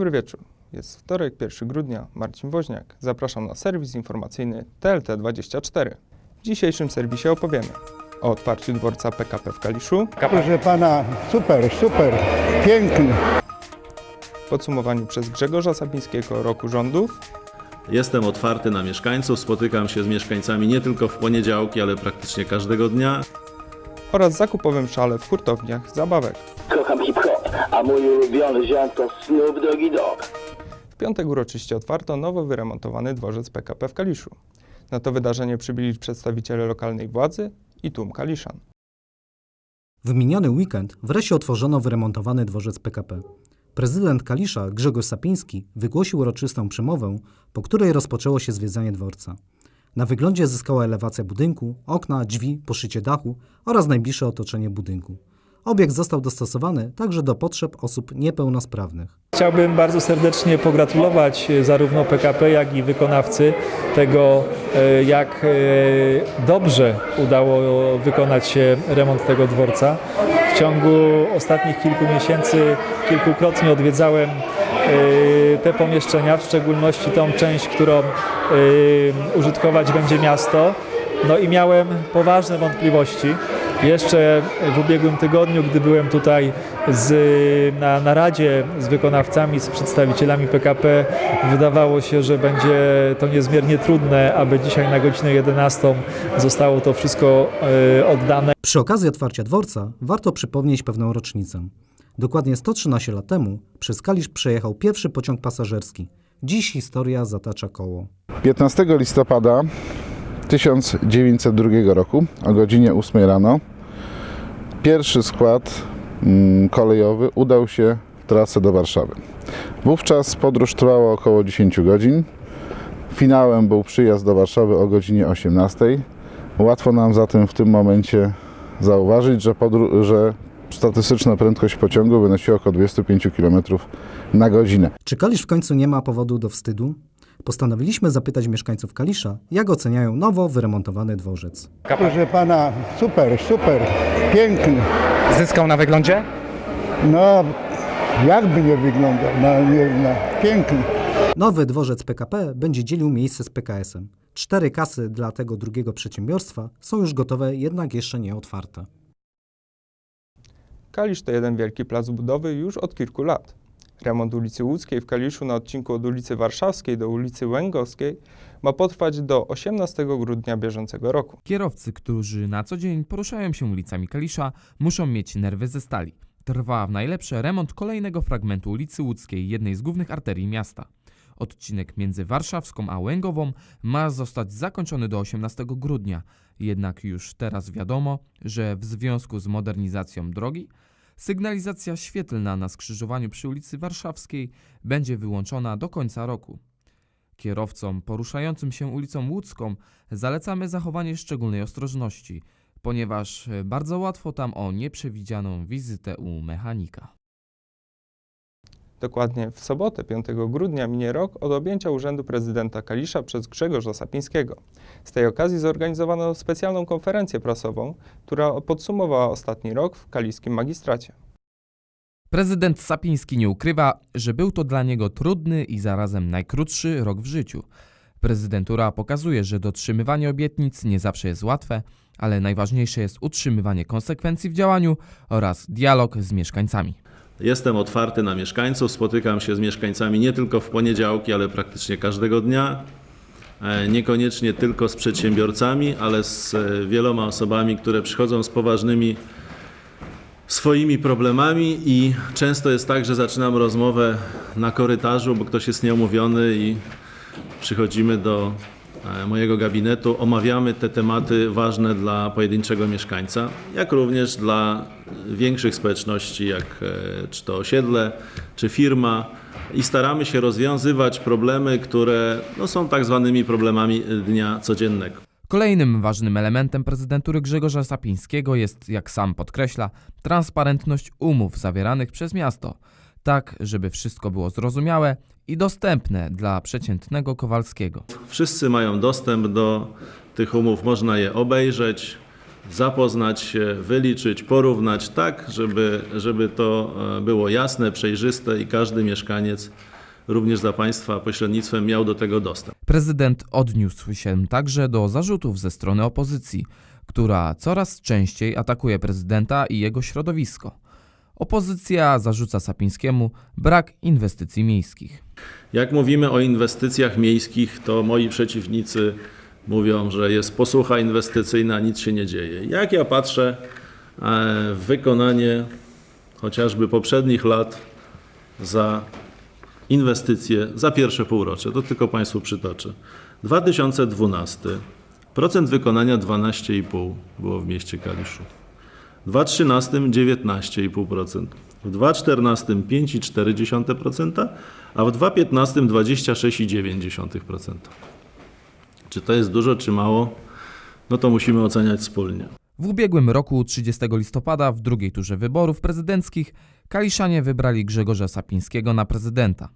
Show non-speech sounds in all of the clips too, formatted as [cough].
Dobry wieczór. Jest wtorek, 1 grudnia. Marcin Woźniak. Zapraszam na serwis informacyjny TLT24. W dzisiejszym serwisie opowiemy o otwarciu dworca PKP w Kaliszu, Proszę pana, super, super, piękny. podsumowaniu przez Grzegorza Sapińskiego roku rządów Jestem otwarty na mieszkańców, spotykam się z mieszkańcami nie tylko w poniedziałki, ale praktycznie każdego dnia. oraz zakupowym szale w hurtowniach zabawek. A mój ulubiony ziom to Snoop Doggy Dogg. W piątek uroczyście otwarto nowo wyremontowany dworzec PKP w Kaliszu. Na to wydarzenie przybyli przedstawiciele lokalnej władzy i tłum Kaliszan. W miniony weekend wreszcie otworzono wyremontowany dworzec PKP. Prezydent Kalisza Grzegorz Sapiński wygłosił uroczystą przemowę, po której rozpoczęło się zwiedzanie dworca. Na wyglądzie zyskała elewacja budynku, okna, drzwi, poszycie dachu oraz najbliższe otoczenie budynku. Obiekt został dostosowany także do potrzeb osób niepełnosprawnych. Chciałbym bardzo serdecznie pogratulować e, zarówno PKP, jak i wykonawcy tego, e, jak e, dobrze udało wykonać się remont tego dworca. W ciągu ostatnich kilku miesięcy kilkukrotnie odwiedzałem te pomieszczenia, w szczególności tą część, którą użytkować będzie miasto. No i miałem poważne wątpliwości. Jeszcze w ubiegłym tygodniu, gdy byłem tutaj z, na naradzie z wykonawcami, z przedstawicielami PKP, wydawało się, że będzie to niezmiernie trudne, aby dzisiaj na godzinę 11 zostało to wszystko e, oddane. Przy okazji otwarcia dworca warto przypomnieć pewną rocznicę. Dokładnie 113 lat temu przez Kalisz przejechał pierwszy pociąg pasażerski. Dziś historia zatacza koło. 15 listopada 1902 roku o godzinie 8 rano pierwszy skład mm, kolejowy udał się w trasę do Warszawy. Wówczas podróż trwała około 10 godzin. Finałem był przyjazd do Warszawy o godzinie 18. Łatwo nam zatem w tym momencie zauważyć, że, że statystyczna prędkość pociągu wynosiła około 25 km na godzinę. Czy Kalisz w końcu nie ma powodu do wstydu? Postanowiliśmy zapytać mieszkańców Kalisza, jak oceniają nowo wyremontowany dworzec. Proszę pana, super, super, piękny. Zyskał na wyglądzie? No, jakby nie wyglądał, no, nie, no, piękny. Nowy dworzec PKP będzie dzielił miejsce z PKS-em. Cztery kasy dla tego drugiego przedsiębiorstwa są już gotowe, jednak jeszcze nie otwarte. Kalisz to jeden wielki plac budowy już od kilku lat. Remont ulicy Łódzkiej w Kaliszu na odcinku od ulicy Warszawskiej do ulicy Łęgowskiej ma potrwać do 18 grudnia bieżącego roku. Kierowcy, którzy na co dzień poruszają się ulicami Kalisza, muszą mieć nerwy ze stali. Trwa w najlepsze remont kolejnego fragmentu ulicy Łódzkiej, jednej z głównych arterii miasta. Odcinek między Warszawską a Łęgową ma zostać zakończony do 18 grudnia, jednak już teraz wiadomo, że w związku z modernizacją drogi sygnalizacja świetlna na skrzyżowaniu przy ulicy Warszawskiej będzie wyłączona do końca roku. Kierowcom poruszającym się ulicą Łódzką zalecamy zachowanie szczególnej ostrożności, ponieważ bardzo łatwo tam o nieprzewidzianą wizytę u mechanika. Dokładnie w sobotę 5 grudnia minie rok od objęcia urzędu prezydenta Kalisza przez Grzegorza Sapińskiego. Z tej okazji zorganizowano specjalną konferencję prasową, która podsumowała ostatni rok w kaliskim magistracie. Prezydent Sapiński nie ukrywa, że był to dla niego trudny i zarazem najkrótszy rok w życiu. Prezydentura pokazuje, że dotrzymywanie obietnic nie zawsze jest łatwe, ale najważniejsze jest utrzymywanie konsekwencji w działaniu oraz dialog z mieszkańcami. Jestem otwarty na mieszkańców, spotykam się z mieszkańcami nie tylko w poniedziałki, ale praktycznie każdego dnia. E, Niekoniecznie tylko z przedsiębiorcami, ale z e, wieloma osobami, które przychodzą z poważnymi swoimi problemami i często jest tak, że zaczynam rozmowę na korytarzu, bo ktoś jest nieomówiony i przychodzimy do mojego gabinetu, omawiamy te tematy ważne dla pojedynczego mieszkańca, jak również dla większych społeczności, jak e, czy to osiedle, czy firma. I staramy się rozwiązywać problemy, które no, są tak zwanymi problemami dnia codziennego. Kolejnym ważnym elementem prezydentury Grzegorza Sapińskiego jest, jak sam podkreśla, transparentność umów zawieranych przez miasto, tak żeby wszystko było zrozumiałe i dostępne dla przeciętnego Kowalskiego. Wszyscy mają dostęp do tych umów, można je obejrzeć. zapoznać się, wyliczyć, porównać tak, żeby, żeby to e, było jasne, przejrzyste i każdy mieszkaniec również za Państwa pośrednictwem miał do tego dostęp. Prezydent odniósł się także do zarzutów ze strony opozycji, która coraz częściej atakuje prezydenta i jego środowisko. Opozycja zarzuca Sapińskiemu brak inwestycji miejskich. Jak mówimy o inwestycjach miejskich, to moi przeciwnicy mówią, że jest posłucha inwestycyjna, nic się nie dzieje. Jak ja patrzę e, w wykonanie chociażby poprzednich lat za inwestycje za pierwsze półrocze, to tylko Państwu przytoczę. 2012 procent wykonania 12,5 było w mieście Kaliszu. W 2013 19,5%, w 2014 5,4%, a w 2015 26,9%. Czy to jest dużo, czy mało? No to musimy oceniać wspólnie. W ubiegłym roku 30 listopada w drugiej turze wyborów prezydenckich Kaliszanie wybrali Grzegorza Sapińskiego na prezydenta.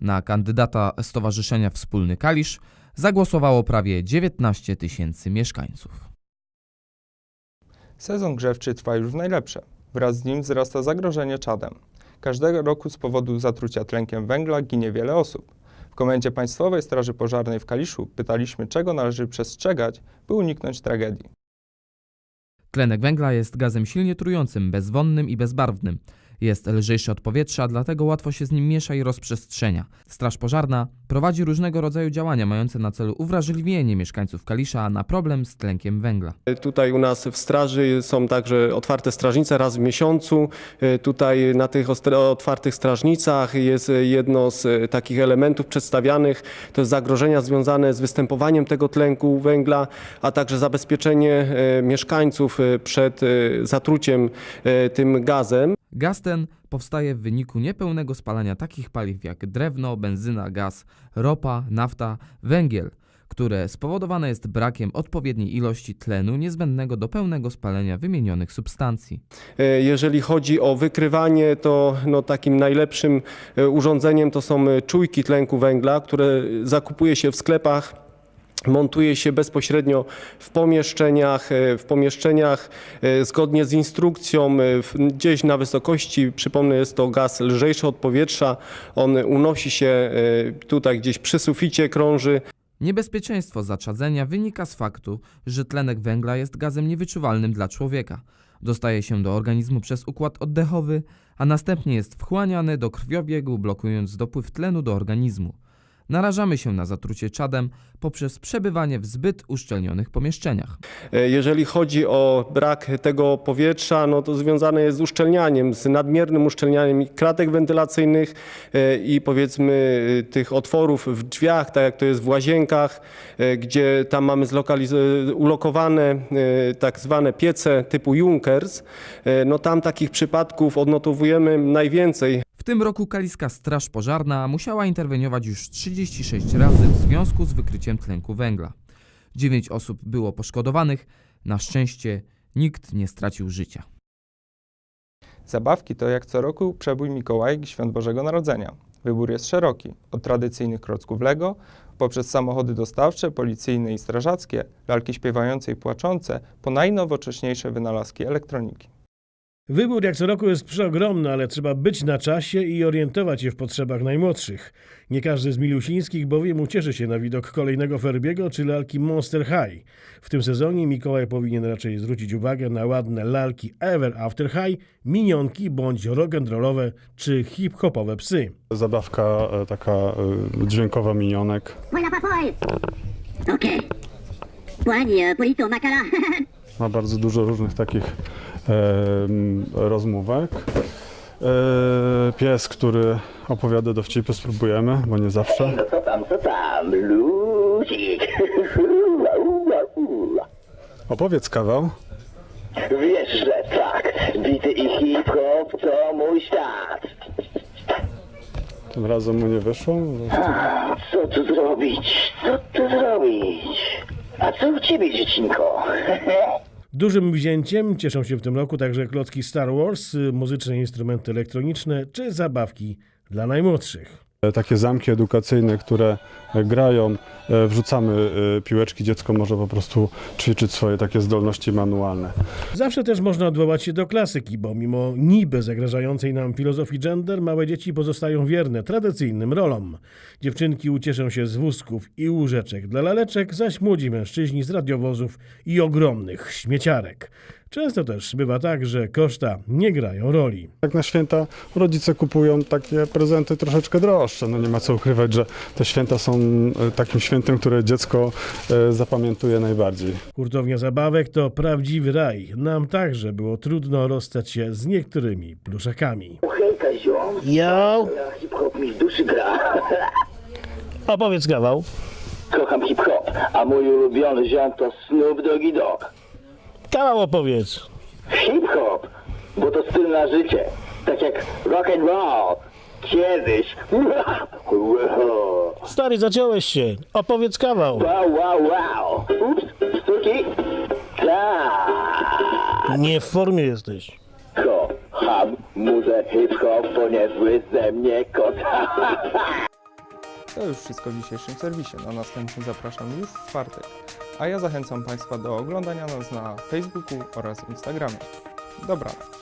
Na kandydata Stowarzyszenia Wspólny Kalisz zagłosowało prawie 19 tysięcy mieszkańców. Sezon grzewczy trwa już w najlepsze. Wraz z nim wzrasta zagrożenie czadem. Każdego roku z powodu zatrucia tlenkiem węgla ginie wiele osób. W Komendzie Państwowej Straży Pożarnej w Kaliszu pytaliśmy, czego należy przestrzegać, by uniknąć tragedii. Tlenek węgla jest gazem silnie trującym, bezwonnym i bezbarwnym. Jest lżejszy od powietrza, dlatego łatwo się z nim miesza i rozprzestrzenia. Straż pożarna prowadzi różnego rodzaju działania mające na celu uwrażliwienie mieszkańców Kalisza na problem z tlenkiem węgla. Tutaj u nas w straży są także otwarte strażnice raz w miesiącu. E, Tutaj na tych otwartych strażnicach jest jedno z e, takich elementów przedstawianych. To jest zagrożenia związane z występowaniem tego tlenku węgla, a także zabezpieczenie e, mieszkańców przed zatruciem tym gazem. Gaz ten powstaje w wyniku niepełnego spalania takich paliw jak drewno, benzyna, gaz, ropa, nafta, węgiel, które spowodowane jest brakiem odpowiedniej ilości tlenu niezbędnego do pełnego spalenia wymienionych substancji. E, Jeżeli chodzi o wykrywanie, to no, takim najlepszym e, urządzeniem to są e, czujki tlenku węgla, które zakupuje się w sklepach. Montuje się bezpośrednio w pomieszczeniach, e, w pomieszczeniach e, zgodnie z instrukcją, e, gdzieś na wysokości, przypomnę, jest to gaz lżejszy od powietrza. On unosi się tutaj gdzieś przy suficie, krąży. Niebezpieczeństwo zaczadzenia wynika z faktu, że tlenek węgla jest gazem niewyczuwalnym dla człowieka. Dostaje się do organizmu przez układ oddechowy, a następnie jest wchłaniany do krwiobiegu, blokując dopływ tlenu do organizmu. Narażamy się na zatrucie czadem poprzez przebywanie w zbyt uszczelnionych pomieszczeniach. E, Jeżeli chodzi o brak tego powietrza, no to związane jest z uszczelnianiem, z nadmiernym uszczelnianiem kratek wentylacyjnych e, i powiedzmy e, tych otworów w drzwiach, tak jak to jest w łazienkach, gdzie tam mamy ulokowane tak zwane piece typu Junkers. No tam takich przypadków odnotowujemy najwięcej. W tym roku Kaliska Straż Pożarna musiała interweniować już 36 razy w związku z wykryciem tlenku węgla. 9 osób było poszkodowanych, na szczęście nikt nie stracił życia. Zabawki to jak co roku przebój Mikołajek i Świąt Bożego Narodzenia. Wybór jest szeroki, od tradycyjnych klocków Lego, poprzez samochody dostawcze, policyjne i strażackie, lalki śpiewające i płaczące, po najnowocześniejsze wynalazki elektroniki. Wybór jak co roku jest przeogromny, ale trzeba być na czasie i orientować się w potrzebach najmłodszych. Nie każdy z milusińskich bowiem ucieszy się na widok kolejnego Ferbiego czy lalki Monster High. W tym sezonie Mikołaj powinien raczej zwrócić uwagę na ładne lalki Ever After High, minionki bądź rock'n'rollowe czy hip-hopowe psy. Zabawka e, taka e, dźwiękowa minionek. Voilà, papa. Ok. Poigne, polito, macala. [laughs] Ma bardzo dużo różnych takich rozmówek. E, pies, który opowiada dowcipy, spróbujemy, bo nie zawsze. No co tam, co tam? Ua. Opowiedz kawał. Wiesz, że tak. Bity i hip-hop to mój świat. Tym razem mu nie wyszło. A, Co tu zrobić? Co tu zrobić? A co u ciebie, dziecinko? [laughs] Dużym wzięciem cieszą się w tym roku także klocki Star Wars, y, muzyczne instrumenty elektroniczne czy zabawki dla najmłodszych. E, Takie zamki edukacyjne, które e, grają, e, wrzucamy piłeczki, dziecko może po prostu ćwiczyć swoje takie zdolności manualne. Zawsze też można odwołać się do klasyki, bo mimo niby zagrażającej nam filozofii gender, małe dzieci pozostają wierne tradycyjnym rolom. Dziewczynki ucieszą się z wózków i łóżeczek dla laleczek, zaś młodzi mężczyźni z radiowozów i ogromnych śmieciarek. Często też bywa tak, że koszta nie grają roli. Tak na święta rodzice kupują takie prezenty troszeczkę droższe. No nie ma co ukrywać, że te święta są e, takim świętem, które dziecko e, zapamiętuje najbardziej. Hurtownia zabawek to prawdziwy raj. Nam także było trudno rozstać się z niektórymi pluszakami. Hejka, ziom. Jo, Hip-hop mi w duszy gra. opowiedz kawał. Kocham hip-hop, a mój ulubiony ziom to Snoop Doggy Dogg. Kawał opowiedz. Hip-hop, bo to styl na życie. Tak jak rock and roll. Kiedyś. Wow, [laughs] Stary, zaciąłeś się. Opowiedz kawał. wow, wow. Ups, sztuki. Tak. Nie w formie jesteś. Kocham muzę hip-hop, bo niezły ze mnie kot. To już wszystko w dzisiejszym serwisie. Na następny zapraszam już w czwartek. A ja zachęcam Państwa do oglądania nas na Facebooku oraz Instagramie. Dobranoc.